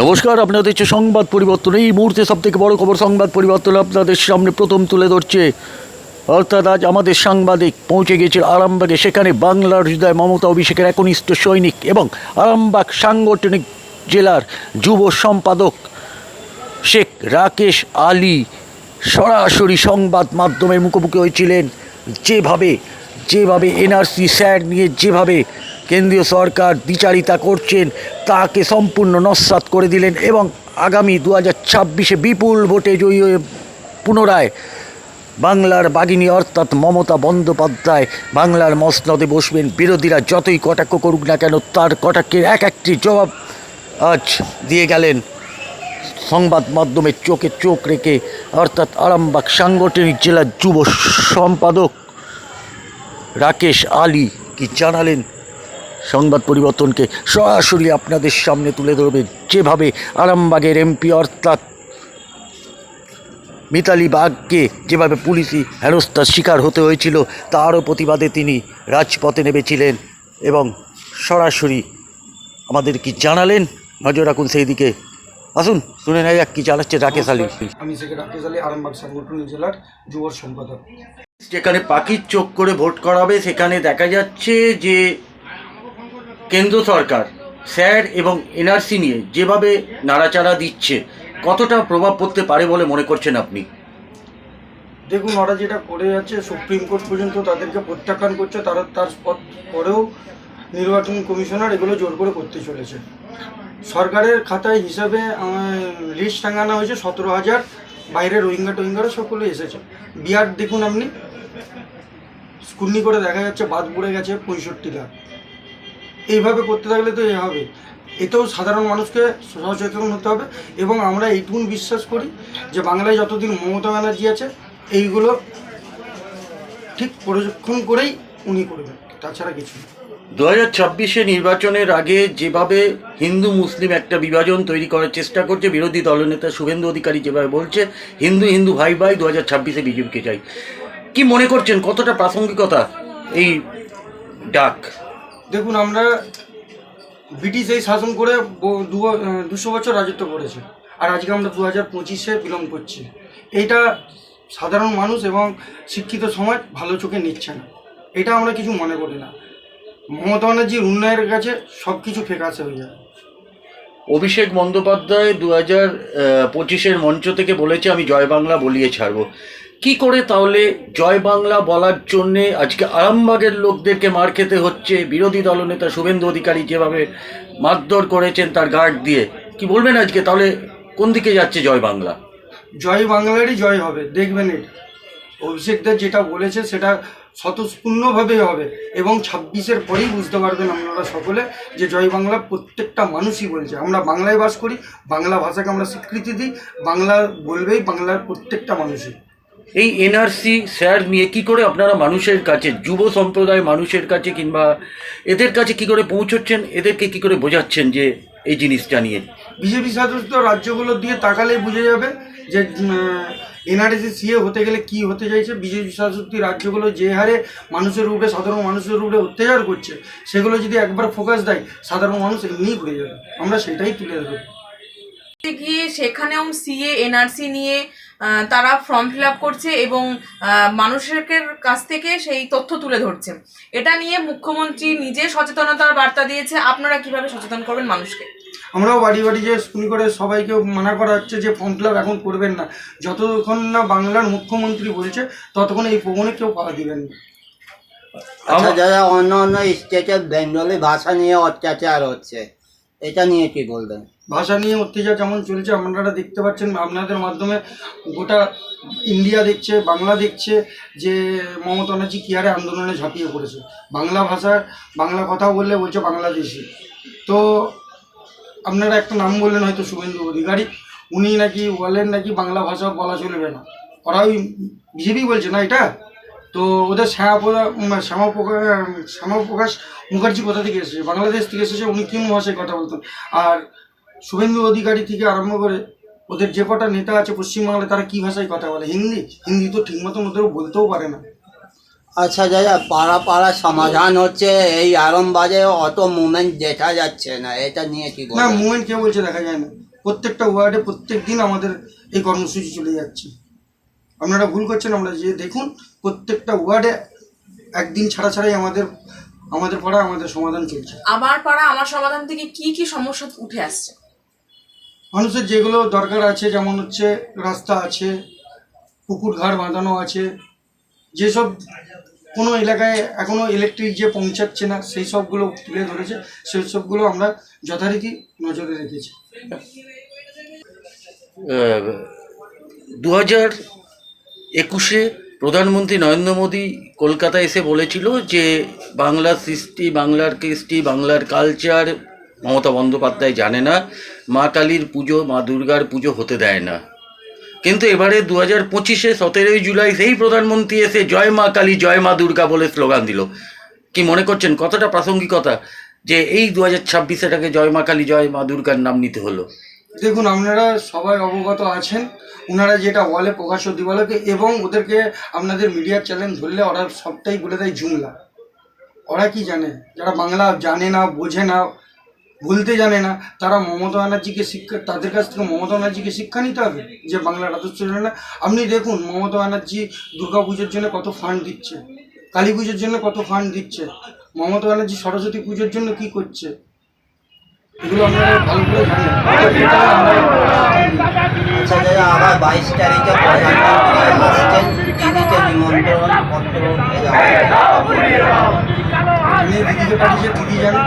নমস্কার আপনাদের হচ্ছে সংবাদ পরিবর্তন। এই মুহূর্তে সব থেকে বড় খবর, সংবাদ পরিবর্তন আপনাদের সামনে প্রথম তুলে ধরছে। অর্থাৎ আজ আমাদের সাংবাদিক পৌঁছে গিয়েছে আরামবাগে। সেখানে বাংলার হৃদয় মমতা অভিষেকের একনিষ্ঠ সৈনিক এবং আরামবাগ সাংগঠনিক জেলার যুব সম্পাদক শেখ রাকেশ আলী সরাসরি সংবাদ মাধ্যমের মুখোমুখি হয়েছিলেন। যেভাবে যেভাবে এনআরসি স্যার নিয়ে, যেভাবে কেন্দ্রীয় সরকার বিচারিতা করছেন, তাকে সম্পূর্ণ নস্বাত করে দিলেন এবং আগামী দু হাজার ছাব্বিশে বিপুল ভোটে জয়ী হয়ে পুনরায় বাংলার বাগিনী অর্থাৎ মমতা বন্দ্যোপাধ্যায় বাংলার মসনদে বসবেন। বিরোধীরা যতই কটাক্ষ করুক না কেন, তার কটাক্ষের এক একটি জবাব আজ দিয়ে গেলেন। সংবাদ মাধ্যমের চোখে চোখ রেখে, অর্থাৎ আরামবাগ সাংগঠনিক জেলার যুব সম্পাদক রাকেশ আলী কি জানালেন? সংবাদ পরিবর্তনকে সরাসরি আপনাদের সামনে তুলে ধরবে। যেভাবে আরামবাগের এমপি অর্থাৎ মিতালি বাগকে যেভাবে পুলিশি হেনস্থার শিকার হতে হয়েছিল তারও প্রতিবাদে তিনি রাজপথে নেমেছিলেন এবং সরাসরি আমাদের কি জানালেন? নজর রাখুন সেই দিকে। আসুন শুনে নেয় যাক কি জানাচ্ছে রাকেশ আলী। আমি রাকেশ আলী আরামবাগ সাংগঠনিক জেলার যুব সম্পাদক যেখানে পাখির চোখ করে ভোট করাবে সেখানে দেখা যাচ্ছে যে কেন্দ্র সরকার, স্যার এবং এনআরসি নিয়ে যেভাবে নাড়াচাড়া দিচ্ছে, কতটা প্রভাব পড়তে পারে বলে মনে করছেন আপনি? দেখুন, ওরা যেটা করে যাচ্ছে, সুপ্রিম কোর্ট পর্যন্ত তাদেরকে প্রত্যাখ্যান করছে, তারা তার পর- পরেও নির্বাচন কমিশনার এগুলো জোর করে করতে চলেছে। সরকারের খাতায় হিসাবে লিস্ট টাঙানো হয়েছে সতেরো হাজার, বাইরে রোহিঙ্গা টোহিঙ্গারা সকলে এসেছে। বিহার দেখুন আপনি স্কুলনি করে দেখা যাচ্ছে, বাদ পড়ে গেছে পঁয়ষট্টি লাখ এইভাবে করতে থাকলে তো এ হবে। এতেও সাধারণ মানুষকে সচেতন হতে হবে এবং আমরা এইটুকুন বিশ্বাস করি যে বাংলায় যতদিন মমতা ব্যানার্জি আছে, এইগুলো ঠিক পর্যবেক্ষণ করেই উনি করবেন, তাছাড়া কিছু না। দু হাজার নির্বাচনের আগে যেভাবে হিন্দু মুসলিম একটা বিভাজন তৈরি করার চেষ্টা করছে, বিরোধী দলনেতা শুভেন্দু অধিকারী যেভাবে বলছে, হিন্দু হিন্দু ভাই ভাই দু হাজার ছাব্বিশে বিজেপিকে চাই। কি মনে করছেন কতটা প্রাসঙ্গিকতা এই ডাক? দেখুন, আমরা ব্রিটিশ এই শাসন করে দুশো বছর রাজত্ব করেছে। আর আজকে আমরা দু হাজার পঁচিশে বিলং করছি। এইটা সাধারণ মানুষ এবং শিক্ষিত সমাজ ভালো চোখে নিচ্ছে না। এটা আমরা কিছু মনে করি না। মমতা ব্যানার্জির উন্নয়নের কাছে সব কিছু ফেকাসে হয়ে যায়। অভিষেক বন্দ্যোপাধ্যায় দু হাজার পঁচিশের মঞ্চ থেকে বলেছে, আমি জয় বাংলা বলিয়ে ছাড়বো। কি করে তাহলে জয় বাংলা বলার জন্যে আজকে আরামবাগের লোকদেরকে মার খেতে হচ্ছে? বিরোধী দলনেতা শুভেন্দু অধিকারী যেভাবে মারধর করেছেন তার গার্ড দিয়ে, কি বলবেন আজকে? তাহলে কোন দিকে যাচ্ছে জয় বাংলা? জয় বাংলারই জয় হবে, দেখবেন অভিষেকদের যেটা বলেছে সেটা স্বতঃস্ফূর্ণভাবে হবে এবং ছাব্বিশের পরেই বুঝতে পারবেন আপনারা সকলে যে জয় বাংলা প্রত্যেকটা মানুষই বলছে। আমরা বাংলায় বাস করি, বাংলা ভাষাকে আমরা স্বীকৃতি দিই, বাংলা বলবেই বাংলার প্রত্যেকটা মানুষই। এই এনআরসি স্যার নিয়ে কি করে আপনারা মানুষের কাছে যুব সম্প্রদায় মানুষের কাছে কিংবা এদের কাছে কি করে পৌঁছচ্ছেন এদেরকে কি করে বোঝাচ্ছেন যে এই জিনিসটা নিয়ে? বিজেপি শাসিত রাজ্যগুলো দিয়ে তাকালেই বুঝে যাবে যে এনআরএসি সিএ হতে গেলে কি হতে চাইছে। বিজেপি শাসিত রাজ্যগুলো যে হারে মানুষের উপরে সাধারণ মানুষের উপরে অত্যাচার করছে সেগুলো যদি একবার ফোকাস দেয় সাধারণ মানুষ এমনিই ঘুরে যাবে। আমরা সেটাই তুলে ধরবো। গিয়ে সেখানেও সিএ এনআরসি নিয়ে তারা ফর্ম ফিল আপ করছে এবং মানুষের কাছ থেকে সেই তথ্য তুলে ধরছে। এটা নিয়ে মুখ্যমন্ত্রী নিজে সচেতনতার বার্তা দিয়েছে। আপনারা কীভাবে সচেতন করবেন মানুষকে? আমরাও বাড়ি বাড়ি যে স্কুল করে সবাইকে মানা করা হচ্ছে যে ফর্ম ফিল এখন করবেন না। যতক্ষণ না বাংলার মুখ্যমন্ত্রী বলছে ততক্ষণ এই প্রবণে কেউ পা দিবেন না। আচ্ছা যারা অন্য অন্য স্টেটের বেঙ্গলি ভাষা নিয়ে অত্যাচার হচ্ছে এটা নিয়ে কি বলবেন? ভাষা নিয়ে অত্যাচার যেমন চলছে, আপনারা দেখতে পাচ্ছেন আপনাদের মাধ্যমে গোটা ইন্ডিয়া দেখছে, বাংলা দেখছে যে মমতা ব্যানার্জি কী হারে আন্দোলনে ঝাঁপিয়ে পড়েছে। বাংলা ভাষা, বাংলা কথা বললে বলছে বাংলাদেশি। তো আপনারা একটা নাম বললেন হয়তো শুভেন্দু অধিকারী, উনি নাকি বলেন নাকি বাংলা ভাষা বলা চলবে না। ওরা ওই বিজেপি বলছে না এটা? তো ওদের শ্যামাপ্রদা শ্যামাপ্রকাশ শ্যামাপ্রকাশ মুখার্জি কোথা থেকে এসেছে? বাংলাদেশ থেকে এসেছে, উনি কোন ভাষায় কথা বলতেন। আর শুভেন্দু অধিকারী থেকে আরম্ভ করে ওদের যে কটা নেতা আছে পশ্চিমবাংলায় তারা কি ভাষায় কথা বলে? হিন্দি? হিন্দি তো ঠিকমতো ওদের বলতেও পারে না। আচ্ছা দাদা পাড়া পাড়া সমাধান হচ্ছে। এই আরামবাগে অত মুভমেন্ট দেখা যাচ্ছে না। এটা নিয়ে কি না মুভমেন্ট কে বলছে দেখা যায় না। প্রত্যেকটা ওয়ার্ডে প্রত্যেক দিন আমাদের এই কর্মসূচি চলে যাচ্ছে। আপনারা ভুল করছেন আমরা যে দেখুন প্রত্যেকটা ওয়ার্ডে একদিন ছাড়া ছাড়াই আমাদের আমাদের পাড়ায় আমাদের সমাধান চলছে। আমার পাড়া আমার সমাধান থেকে কি কি সমস্যা উঠে আসছে? মানুষের যেগুলো দরকার আছে, যেমন হচ্ছে রাস্তা আছে পুকুর ঘাট বাঁধানো আছে, যেসব কোনো এলাকায় এখনও ইলেকট্রিক যে পৌঁছাচ্ছে না, সেই সবগুলো তুলে ধরেছে, সেই সবগুলো আমরা যথারীতি নজরে রেখেছি। দু হাজার একুশে প্রধানমন্ত্রী নরেন্দ্র মোদী কলকাতায় এসে বলেছিল যে, বাংলার সৃষ্টি, বাংলার কৃষ্টি, বাংলার কালচার মমতা বন্দ্যোপাধ্যায় জানে না, মা কালীর পুজো, মা দুর্গার পুজো হতে দেয় না। কিন্তু এবারে দু হাজার পঁচিশে সতেরোই জুলাই সেই প্রধানমন্ত্রী এসে জয় মা কালী, জয় মা দুর্গা বলে স্লোগান দিল। কি মনে করছেন? কতটা প্রাসঙ্গিকতা যে এই দু হাজার ছাব্বিশে ছাব্বিশেটাকে জয় মা কালী, জয় মা দুর্গার নাম নিতে হলো? দেখুন, আপনারা সবাই অবগত আছেন ওনারা যেটা বলে প্রকাশ্য দিবালকে, এবং ওদেরকে আপনাদের মিডিয়ার চ্যানেল ধরলে ওরা সবটাই বলে দেয় জুমলা। ওরা কি জানে? যারা বাংলা জানে না, বোঝে না বলতে জানে না। তারা মমতা ব্যানার্জিকে শিক্ষা, তাদের কাছ থেকে মমতা ব্যানার্জিকে শিক্ষা নিতে হবে যে বাংলার জানে না। আপনি দেখুন, মমতা ব্যানার্জি দুর্গা পুজোর জন্য কত ফান্ড দিচ্ছে, কালী পুজোর জন্য কত ফান্ড দিচ্ছে, মমতা ব্যানার্জি সরস্বতী পুজোর জন্য কি করছে? এগুলো আপনারা ভালো করে জানেন। আচ্ছা আবার বাইশ নিমন্ত্রণ পত্র আমি দিদিকে পাঠিয়েছি দিদি জানে।